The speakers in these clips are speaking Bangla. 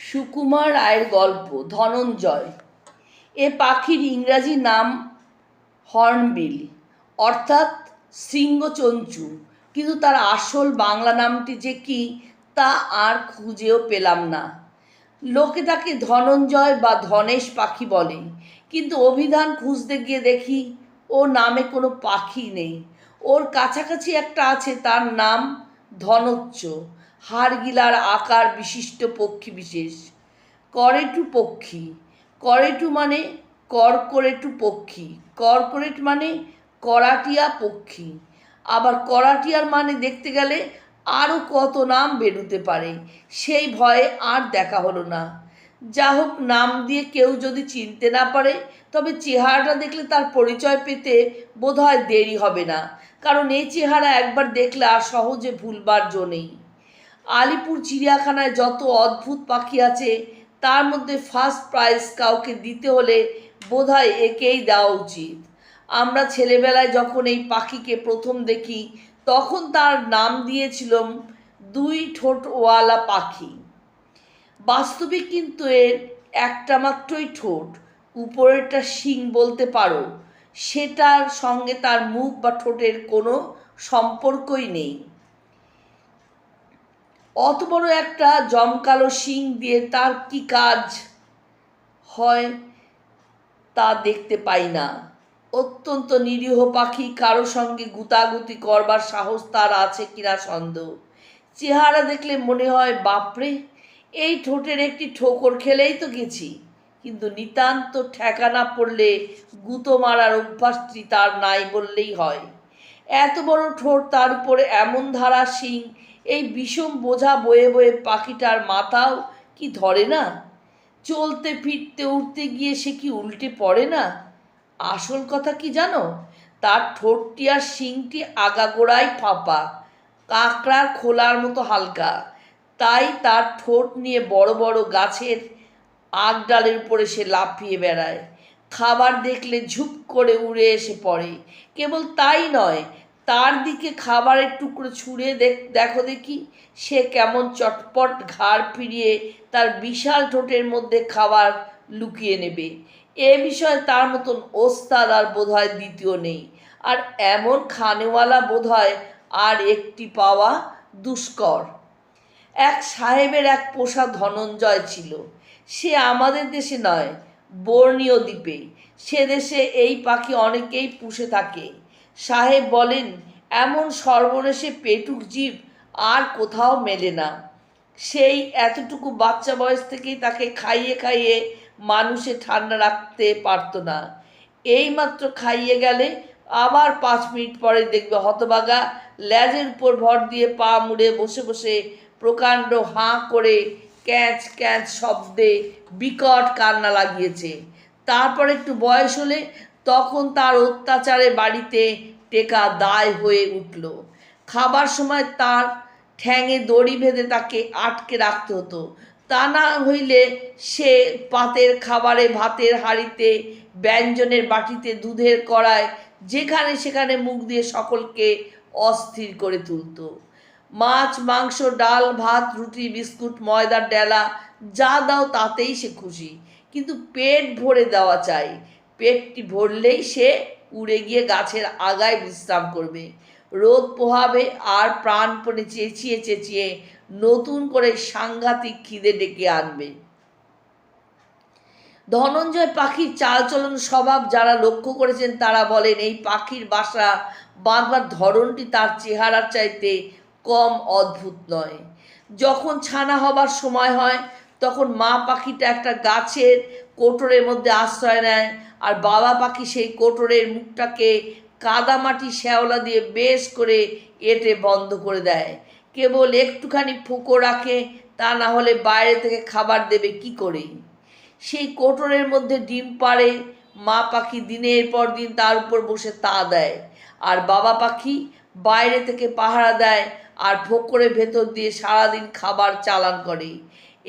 সুকুমার রায়ের গল্প, ধনঞ্জয়। এ পাখির ইংরাজি নাম হর্নবিল। অর্থাৎ শৃঙ্গচঞ্চু। কিন্তু তার আসল বাংলা নামটি যে কি, তা আর খুঁজেও পেলাম না। লোকে তাকে ধনঞ্জয় বা ধনেশ পাখি বলে। কিন্তু অভিধান খুঁজতে গিয়ে দেখি, ও নামে কোনো পাখি নেই। ওর কাছাকাছি একটা আছে, তার নাম ধনোচ্চ। হাড়গিলার আকার বিশিষ্ট পক্ষী বিশেষ। করেটু পক্ষী। করেটু মানে করকরেটু পক্ষী। কর্করেট মানে করাটিয়া পক্ষী। আবার করাটিয়ার মানে দেখতে গেলে আরও কত নাম বেরোতে পারে, সেই ভয়ে আর দেখা হলো না। যা হোক নাম দিয়ে কেউ যদি চিনতে না পারে, তবে চেহারাটা দেখলে তার পরিচয় পেতে বোধহয় দেরি হবে না। কারণ এই চেহারা একবার দেখলে আর সহজে ভুলবার জো নেই। আলিপুর চিড়িয়াখানায় যত অদ্ভুত পাখি আছে, তার মধ্যে ফার্স্ট প্রাইজ কাউকে দিতে হলে বোধহয় একেই দেওয়া উচিত। আমরা ছেলেবেলায় যখন এই পাখিকে প্রথম দেখি, তখন তার নাম দিয়েছিলাম দুই ঠোঁটওয়ালা পাখি। বাস্তবিক কিন্তু এর একটা মাত্রই ঠোঁট, উপরেরটা শিং বলতে পারো। সেটার সঙ্গে তার মুখ বা ঠোঁটের কোনো সম্পর্কই নেই। অত বড় একটা জমকালো শিং দিয়ে তার কি কাজ হয় তা দেখতে পাই না। অত্যন্ত নিরীহ পাখি কারও সঙ্গে গুতাগুতি করবার সাহস তার আছে কিনা সন্দেহ। চেহারা দেখলে মনে হয়, বাপরে, এই ঠোঁটের একটি ঠোকর খেলেই তো গেছি। কিন্তু নিতান্ত ঠেকানা পড়লে গুঁতো মারার অভ্যাসটি তার নাই বললেই হয়। এত বড় ঠোঁট তার উপরে এমন ধারা শিং এই বিষম বোঝা বয়ে বয়ে পাখিটার মাথাও কি ধরে না? চলতে, ফিরতে উঠতে গিয়ে সে কি উল্টে পড়ে না? আসল কথা কি জানো? তার ঠোঁটটি আর শিংটি আগাগোড়াই ফাঁপা, কাঁকড়ার খোলার মতো হালকা। তাই তার ঠোঁট নিয়ে বড় বড় গাছের আগ ডালের উপরে সে লাফিয়ে বেড়ায়। খাবার দেখলে ঝুপ করে উড়ে এসে পড়ে। কেবল তাই নয় তার দিকে খাবারের টুকরো ছুঁড়ে দেখ দেখো সে কেমন চটপট ঘাড় ফিরিয়ে তার বিশাল ঠোঁটের মধ্যে খাবার লুকিয়ে নেবে। এ বিষয়ে তার মতন ওস্তাদ আর বোধহয় দ্বিতীয় নেই। আর এমন খানেওয়ালা বোধহয় আর একটি পাওয়া দুষ্কর। এক সাহেবের এক পোষা ধনঞ্জয় ছিল। সে আমাদের দেশে নয়, বর্ণীয় দ্বীপে। সে দেশে এই পাখি অনেকেই পুষে থাকে। সাহেব বলেন, এমন সর্বনেশে পেটুক জীব আর কোথাও মেলে না। সেই এতটুকু বাচ্চা বয়স থেকেই তাকে খাইয়ে খাইয়ে মানুষে ঠান্ডা রাখতে পারতো না। এইমাত্র খাইয়ে গেলে আবার পাঁচ মিনিট পরে দেখবে হতবাগা ল্যাজের উপর ভর দিয়ে পা মুড়ে বসে বসে প্রকাণ্ড হাঁ করে ক্যাঁচ ক্যাঁচ শব্দে বিকট কান্না লাগিয়েছে। তারপর একটু বয়স হলে তখন তার অত্যাচারে বাড়িতে টেকা দায় হয়ে উঠল। খাবার সময় তার ঠ্যাঙে দড়ি বেঁধে তাকে আটকে রাখতে হতো। তা না হইলে সে পাতের খাবারে ভাতের হাঁড়িতে, ব্যঞ্জনের বাটিতে দুধের কড়ায়, যেখানে সেখানে মুখ দিয়ে সকলকে অস্থির করে তুলতো। মাছ, মাংস, ডাল, ভাত, রুটি, বিস্কুট, ময়দার ডেলা, যা দাও তাতেই সে খুশি। কিন্তু পেট ভরে দেওয়া চাই। পেটটি ভরলেই সে উড়ে গিয়ে গাছের আগায় বিশ্রাম করবে। রোদ পোহাবে আর প্রাণপণে চেঁচিয়ে চেঁচিয়ে নতুন করে সাংঘাতিক খিদে ডেকে আনবে। ধনঞ্জয় পাখির চালচলন স্বভাব যারা লক্ষ্য করেছেন তারা বলেন, এই পাখির বাসা বাঁধবার ধরনটি তার চেহারার চাইতে কম অদ্ভুত নয়। যখন ছানা হবার সময় হয়, তখন মা পাখিটা একটা গাছের কোটরের মধ্যে আশ্রয় নেয় আর বাবা পাখি সেই কোটরের মুখটাকে কাদামাটি শ্যাওলা দিয়ে বেশ করে এঁটে বন্ধ করে দেয়। কেবল একটুখানি ফুকো রাখে, তা না হলে বাইরে থেকে খাবার দেবে কি করে? সেই কোটরের মধ্যে ডিম পাড়ে, মা পাখি দিনের পর দিন তার উপর বসে তা দেয়। আর বাবা পাখি বাইরে থেকে পাহারা দেয় আর ফোকরের ভেতর দিয়ে সারাদিন খাবার চালান করে।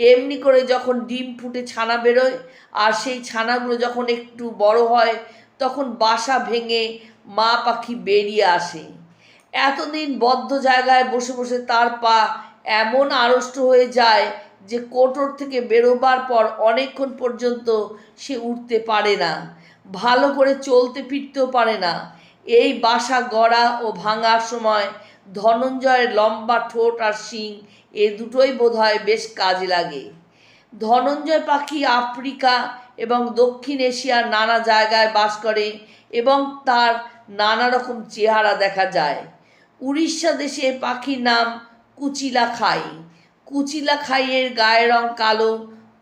এমনি করে যখন ডিম ফুটে ছানা বেরোয়, আর সেই ছানাগুলো যখন একটু বড় হয়, তখন বাসা ভেঙে মা পাখি বেরিয়ে আসে। এতদিন বদ্ধ জায়গায় বসে বসে তার পা এমন আড়ষ্ট হয়ে যায় যে কোটর থেকে বেরোবার পর অনেকক্ষণ পর্যন্ত সে উঠতে পারে না, ভালো করে চলতে ফিরতেও পারে না। এই বাসা গড়া ও ভাঙার সময় ধনঞ্জয়ের লম্বা ঠোঁট আর শিং এ দুটোই বোধহয় বেশ কাজে লাগে। ধনঞ্জয় পাখি আফ্রিকা এবং দক্ষিণ এশিয়ার নানা জায়গায় বাস করে এবং তার নানা রকম চেহারা দেখা যায়। উড়িষ্যা দেশে পাখির নাম কুচিলা খাই কুচিলা খাইয়ের গায়ের রং কালো,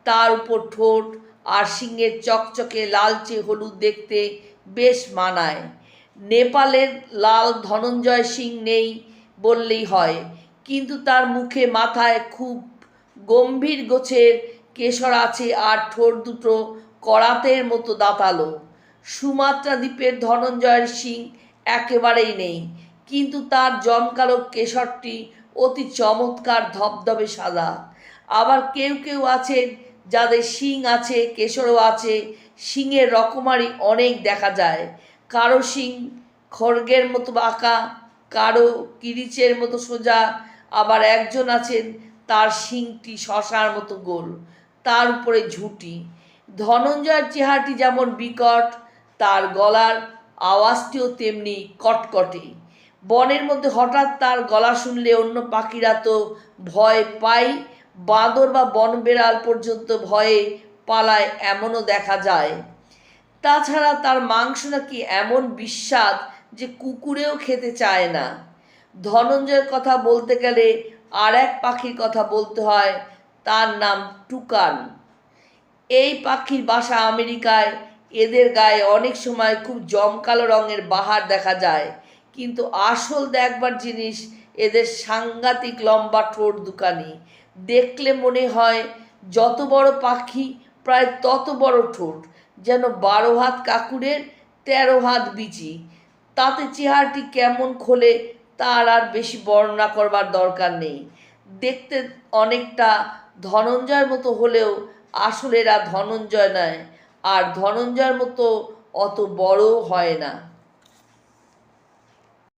তার উপর ঠোঁট আর শিংয়ের চকচকে লালচে হলুদ দেখতে বেশ মানায়। নেপালের লাল ধনঞ্জয় সিং নেই বললেই হয়। কিন্তু তার মুখে মাথায় খুব গম্ভীর গোছের কেশর আছে আর ঠোঁট দুটো করাতের মতো দাঁতালো। সুমাত্রা দ্বীপের ধনঞ্জয়ের সিং একেবারেই নেই, কিন্তু তার জমকালো কেশরটি অতি চমৎকার, ধবধবে সাদা। আবার কেউ কেউ আছেন যাদের শিং আছে, কেশরও আছে শিংয়ের রকমারি অনেক দেখা যায়। কারও শিং খড়গের মতো বাঁকা, কারও কিরিচের মতো সোজা আবার একজন আছেন, তার শিংটি শশার মতো গোল, তার উপরে ঝুঁটি। ধনঞ্জয়ের চেহারাটি যেমন বিকট, তার গলার আওয়াজটিও তেমনি কটকটে। বনের মধ্যে হঠাৎ তার গলা শুনলে অন্য পাখিরা তো ভয় পায়, বাঁদর বা বন বেড়াল পর্যন্ত ভয়ে পালায় এমনও দেখা যায়। তাছাড়া তার মাংস নাকি এমন বিস্বাদ যে কুকুরেও খেতে চায় না। ধনঞ্জয়ের কথা বলতে গেলে আর এক পাখির কথা বলতে হয়, তার নাম টুকান। এই পাখির বাসা আমেরিকায়, এদের গায়ে অনেক সময় খুব জমকালো রঙের বাহার দেখা যায়। কিন্তু আসল দেখবার জিনিস এদের সাংঘাতিক লম্বা ঠোঁট দুকানি। দেখলে মনে হয় যত বড় পাখি, প্রায় তত বড় ঠোঁট, যেন বারো হাত কাকুরের, তেরো হাত বিচি। তাতে চেহারাটি কেমন খোলে তার আর বেশি বর্ণনা করবার দরকার নেই। দেখতে অনেকটা ধনঞ্জয়ের মতো হলেও আসলে এরা ধনঞ্জয় নয়, আর ধনঞ্জয়ের মতো অত বড়ও হয় না।